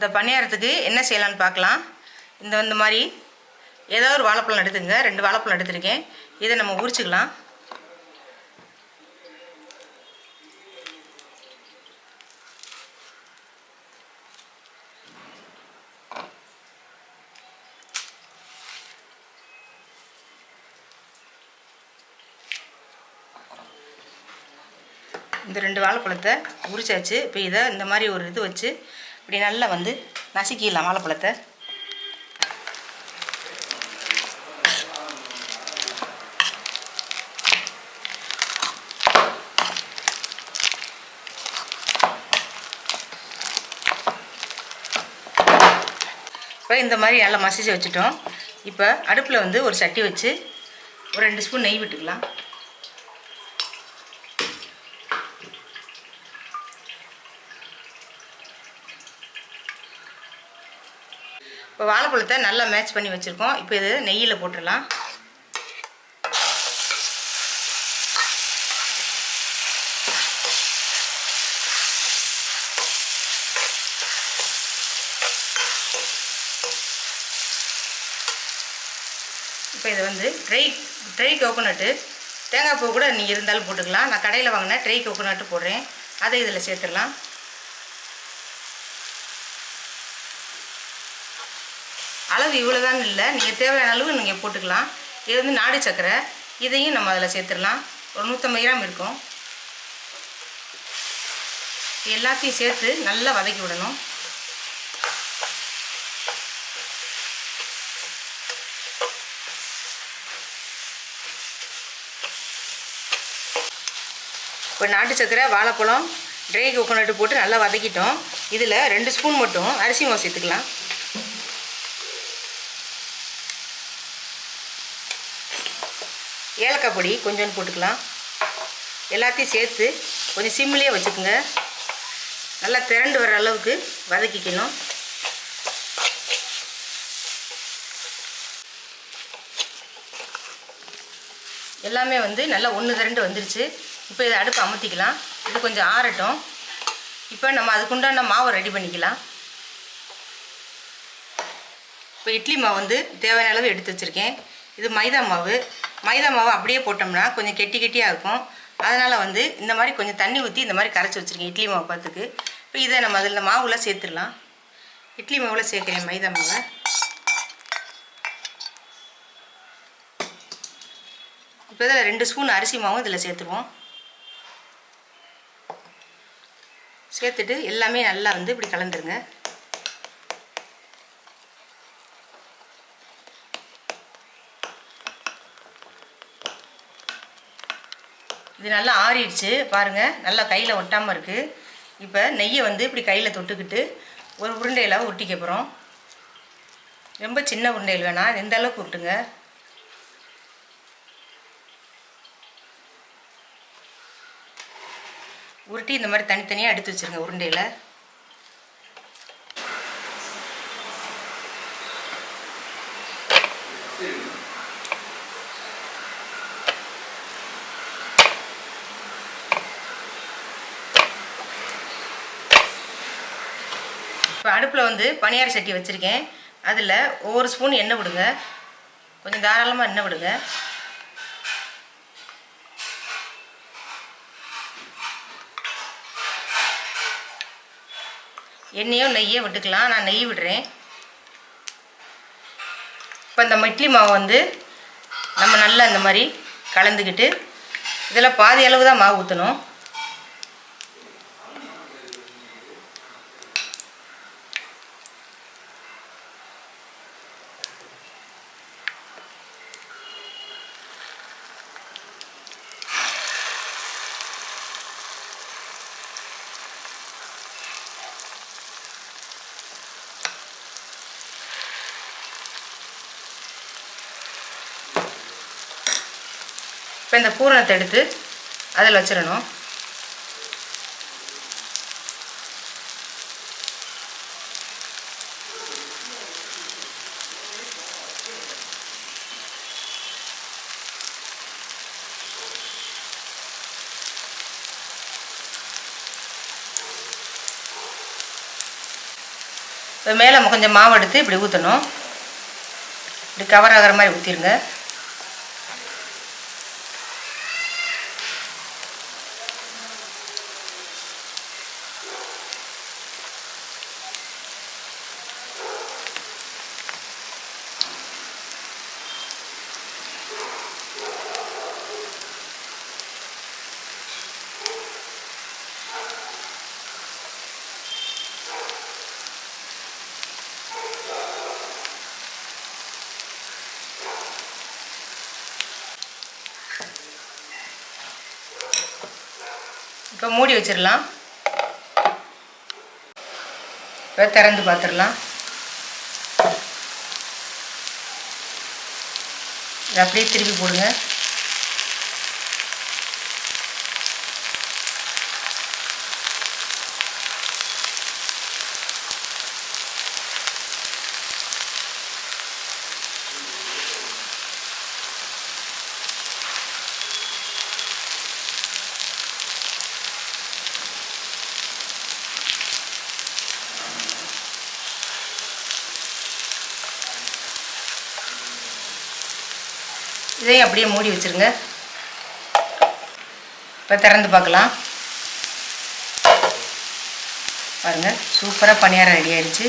இந்த பணியாரத்துக்கு என்ன செய்யலான்னு பார்க்கலாம். இந்த இந்த மாதிரி ஏதோ ஒரு வாழைப்பழம் எடுத்துங்க ரெண்டு வாழைப்பழம் எடுத்திருக்கேன். இதை நம்ம உரிச்சுக்கலாம். இந்த ரெண்டு வாழைப்பழத்தை உரிச்சாச்சு. இப்போ இதை இந்த மாதிரி ஒரு இது வச்சு இப்படி நல்லா வந்து நசுக்கிடலாம் வாழைப்பழத்தை. இப்போ இந்த மாதிரி நல்லா மசிச்சு வச்சுட்டோம். இப்போ அடுப்பில் வந்து ஒரு சட்டி வச்சு ஒரு ரெண்டு ஸ்பூன் நெய் விட்டுக்கலாம். இப்போ வாழைப்பழத்தை நல்லா மேட்ச் பண்ணி வச்சுருக்கோம். இப்போ இது நெய்யில் போட்டுடலாம். இப்போ இது வந்து ட்ரை ட்ரை கோகோனட்டு தேங்காய் பூ கூட நீங்கள் இருந்தாலும் போட்டுக்கலாம். நான் கடையில் வாங்கினேன் ட்ரை கோகோனட்டு போடுறேன். அதை இதில் சேர்த்துடலாம். அளவு இவ்வளோதான் இல்லை. நீங்கள் தேவையான அளவு நீங்கள் போட்டுக்கலாம். இது வந்து நாடு சக்கரை. இதையும் நம்ம அதில் சேர்த்துடலாம். ஒரு நூற்றம்பது கிராம் இருக்கும். எல்லாத்தையும் சேர்த்து நல்லா வதக்கி விடணும். இப்போ நாட்டு சக்கரை வாழைப்பழம் ட்ரை கோகோனட்டு போட்டு நல்லா வதக்கிட்டோம். இதில் ரெண்டு ஸ்பூன் மட்டும் அரிசி மாவு சேர்த்துக்கலாம். ஏலக்காய் பொடி கொஞ்சோண்டு போட்டுக்கலாம். எல்லாத்தையும் சேர்த்து கொஞ்சம் சிம்மிலே வச்சுக்கோங்க. நல்லா திரண்டு வர அளவுக்கு வதக்கிக்கணும். எல்லாமே வந்து நல்லா ஒன்று திரண்டு வந்துருச்சு. இப்போ இதை அடுப்பு அமர்த்திக்கலாம் இது கொஞ்சம் ஆறட்டும். இப்போ நம்ம அதுக்குண்டான மாவை ரெடி பண்ணிக்கலாம். இப்போ இட்லி மாவு வந்து தேவையான அளவு எடுத்து வச்சுருக்கேன். இது மைதா மாவு. மைதா மாவு அப்படியே போட்டோம்னா கொஞ்சம் கெட்டி கெட்டியாக இருக்கும். அதனால் வந்து இந்த மாதிரி கொஞ்சம் தண்ணி ஊற்றி இந்த மாதிரி கரைச்சி வச்சுருக்கேன் இட்லி மாவு பார்த்துக்கு இப்போ இதை நம்ம அதில் மாவுல சேர்த்துடலாம். இட்லி மாவில் சேர்க்குறேன் மைதா மாவை. இப்போ இதில் ரெண்டு ஸ்பூன் அரிசி மாவும் இதில் சேர்த்துருவோம். சேர்த்துட்டு எல்லாமே நல்லா வந்து இப்படி கலந்துருங்க. இது நல்லா ஆறிடுச்சு. பாருங்கள் நல்லா கையில் ஒட்டாமல் இருக்குது இப்போ நெய்யை வந்து இப்படி கையில் தொட்டுக்கிட்டு ஒரு உருண்டையில் ஒட்டிக்க போகிறோம் ரொம்ப சின்ன உருண்டையில் வேணாம் எந்த அளவுக்கு உருட்டுங்க உருட்டி இந்த மாதிரி தனித்தனியாக எடுத்து வச்சுருங்க உருண்டையில். இப்போ அடுப்பில் வந்து பனியார சட்டி வச்சுருக்கேன். அதில் ஒவ்வொரு ஸ்பூன் எண்ணெய் விடுங்க. கொஞ்சம் தாராளமாக எண்ணெய் விடுங்க. எண்ணெயோ நெய்யோ விட்டுக்கலாம். நான் நெய் விடுறேன். இப்போ இந்த மெட்லி மாவு வந்து நம்ம நல்லா இந்த மாதிரி கலந்துக்கிட்டு இதில் பாதி அளவு தான் மாவு ஊற்றணும் இப்போ இந்த பூரணத்தை எடுத்து அதில் வச்சிடணும். இப்போ மேலே கொஞ்சம் மாவு எடுத்து இப்படி ஊற்றணும் இப்படி கவர் ஆகிற மாதிரி ஊற்றிடுங்க இப்போ மூடி வச்சிடலாம். இப்போ திறந்து பார்த்துடலாம். அப்படியே திருப்பி போடுங்க. இதையும் அப்படியே மூடி வச்சுருங்க. இப்போ திறந்து பார்க்கலாம். பாருங்கள் சூப்பராக பணியாரம் ரெடி ஆயிடுச்சு